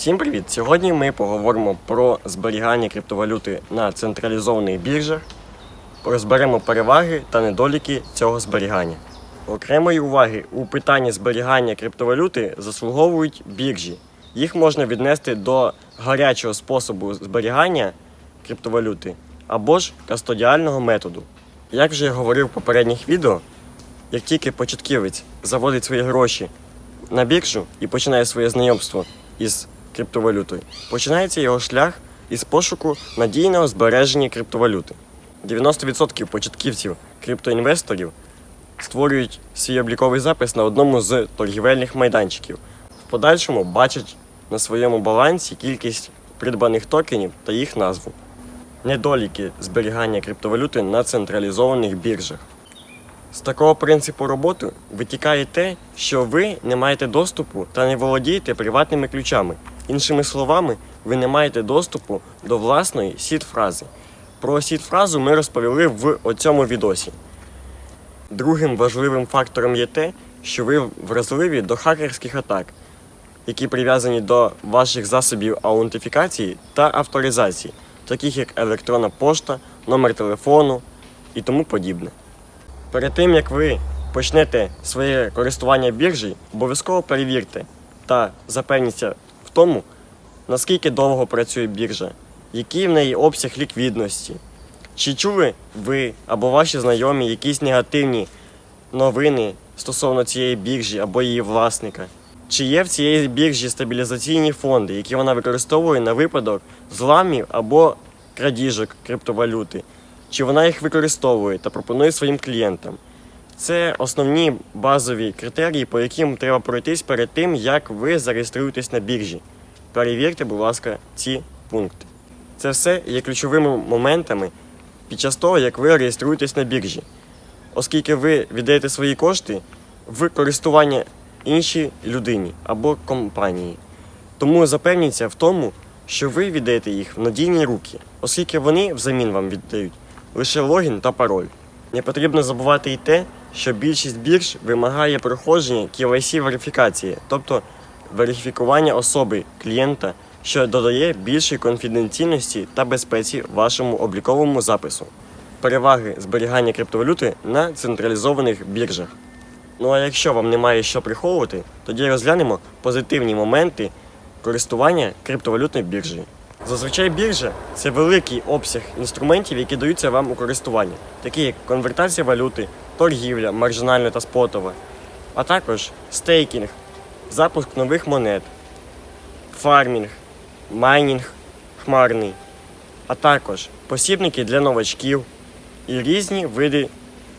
Всім привіт! Сьогодні ми поговоримо про зберігання криптовалюти на централізованих біржах, розберемо переваги та недоліки цього зберігання. Окремої уваги у питанні зберігання криптовалюти заслуговують біржі. Їх можна віднести до гарячого способу зберігання криптовалюти або ж кастодіального методу. Як вже я говорив в попередніх відео, як тільки початківець заводить свої гроші на біржу і починає своє знайомство із криптовалютою, починається його шлях із пошуку надійного збереження криптовалюти. 90% початківців криптоінвесторів створюють свій обліковий запис на одному з торгівельних майданчиків. В подальшому бачать на своєму балансі кількість придбаних токенів та їх назву. Недоліки зберігання криптовалюти на централізованих біржах. З такого принципу роботи витікає те, що ви не маєте доступу та не володієте приватними ключами. Іншими словами, ви не маєте доступу до власної сід-фрази. Про сід-фразу ми розповіли в оцьому відосі. Другим важливим фактором є те, що ви вразливі до хакерських атак, які прив'язані до ваших засобів аутентифікації та авторизації, таких як електронна пошта, номер телефону і тому подібне. Перед тим як ви почнете своє користування біржею, обов'язково перевірте та запевніться тому, наскільки довго працює біржа, який в неї обсяг ліквідності. Чи чули ви або ваші знайомі якісь негативні новини стосовно цієї біржі або її власника? Чи є в цієї біржі стабілізаційні фонди, які вона використовує на випадок зламів або крадіжок криптовалюти? Чи вона їх використовує та пропонує своїм клієнтам? Це основні базові критерії, по яким треба пройтись перед тим, як ви зареєструєтесь на біржі. Перевірте, будь ласка, ці пункти. Це все є ключовими моментами під час того, як ви реєструєтесь на біржі, оскільки ви віддаєте свої кошти в користування іншій людині або компанії. Тому запевніться в тому, що ви віддаєте їх в надійні руки, оскільки вони взамін вам віддають лише логін та пароль. Не потрібно забувати і те, що більшість бірж вимагає проходження KYC верифікації, тобто верифікування особи клієнта, що додає більшої конфіденційності та безпеці вашому обліковому запису. Переваги зберігання криптовалюти на централізованих біржах. Ну а якщо вам немає що приховувати, тоді розглянемо позитивні моменти користування криптовалютною біржею. Зазвичай біржа це великий обсяг інструментів, які даються вам у користування, такі як конвертація валюти, торгівля, маржинальна та спотова, а також стейкінг, запуск нових монет, фармінг, майнінг хмарний, а також посібники для новачків і різні види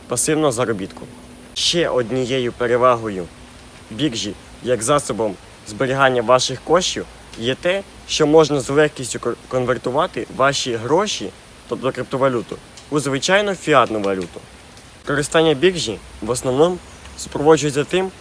пасивного заробітку. Ще однією перевагою біржі як засобом зберігання ваших коштів є те, що можна з легкістю конвертувати ваші гроші, тобто криптовалюту, у звичайну фіатну валюту. Користання біржі в основному супроводжується тим,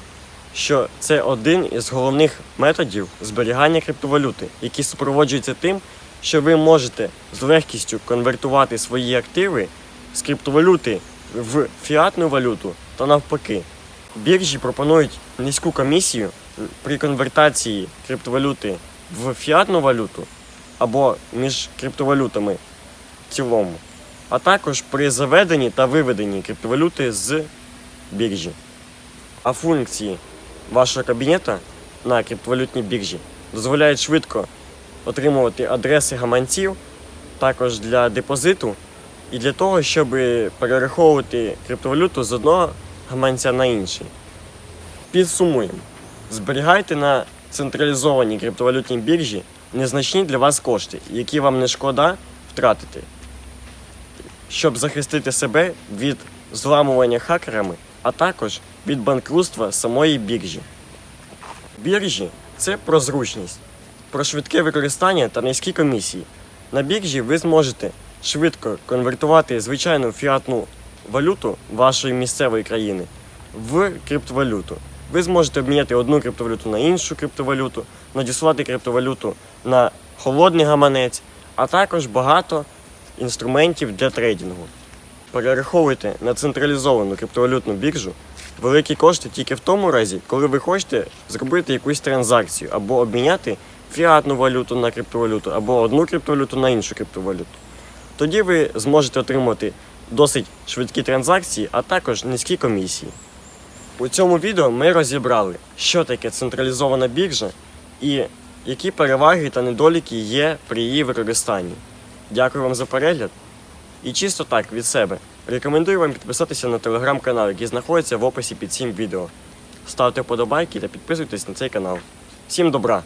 що це один із головних методів зберігання криптовалюти, який супроводжується тим, що ви можете з легкістю конвертувати свої активи з криптовалюти в фіатну валюту та навпаки. Біржі пропонують низьку комісію при конвертації криптовалюти в фіатну валюту або між криптовалютами в цілому, а також при заведенні та виведенні криптовалюти з біржі. А функції вашого кабінета на криптовалютній біржі дозволяють швидко отримувати адреси гаманців, також для депозиту і для того, щоб перераховувати криптовалюту з одного гаманця на інший. Підсумуємо. Зберігайте на централізованій криптовалютній біржі незначні для вас кошти, які вам не шкода втратити, щоб захистити себе від зламування хакерами, а також від банкрутства самої біржі. Біржі це про зручність, про швидке використання та низькі комісії. На біржі ви зможете швидко конвертувати звичайну фіатну валюту вашої місцевої країни в криптовалюту. Ви зможете обміняти одну криптовалюту на іншу криптовалюту, надіслати криптовалюту на холодний гаманець, а також багато інструментів для трейдингу. Перераховуйте на централізовану криптовалютну біржу великі кошти тільки в тому разі, коли ви хочете зробити якусь транзакцію або обміняти фіатну валюту на криптовалюту або одну криптовалюту на іншу криптовалюту. Тоді ви зможете отримати досить швидкі транзакції, а також низькі комісії. У цьому відео ми розібрали, що таке централізована біржа і які переваги та недоліки є при її використанні. Дякую вам за перегляд. І чисто так від себе рекомендую вам підписатися на телеграм-канал, який знаходиться в описі під цим відео. Ставте вподобайки та підписуйтесь на цей канал. Всім добра!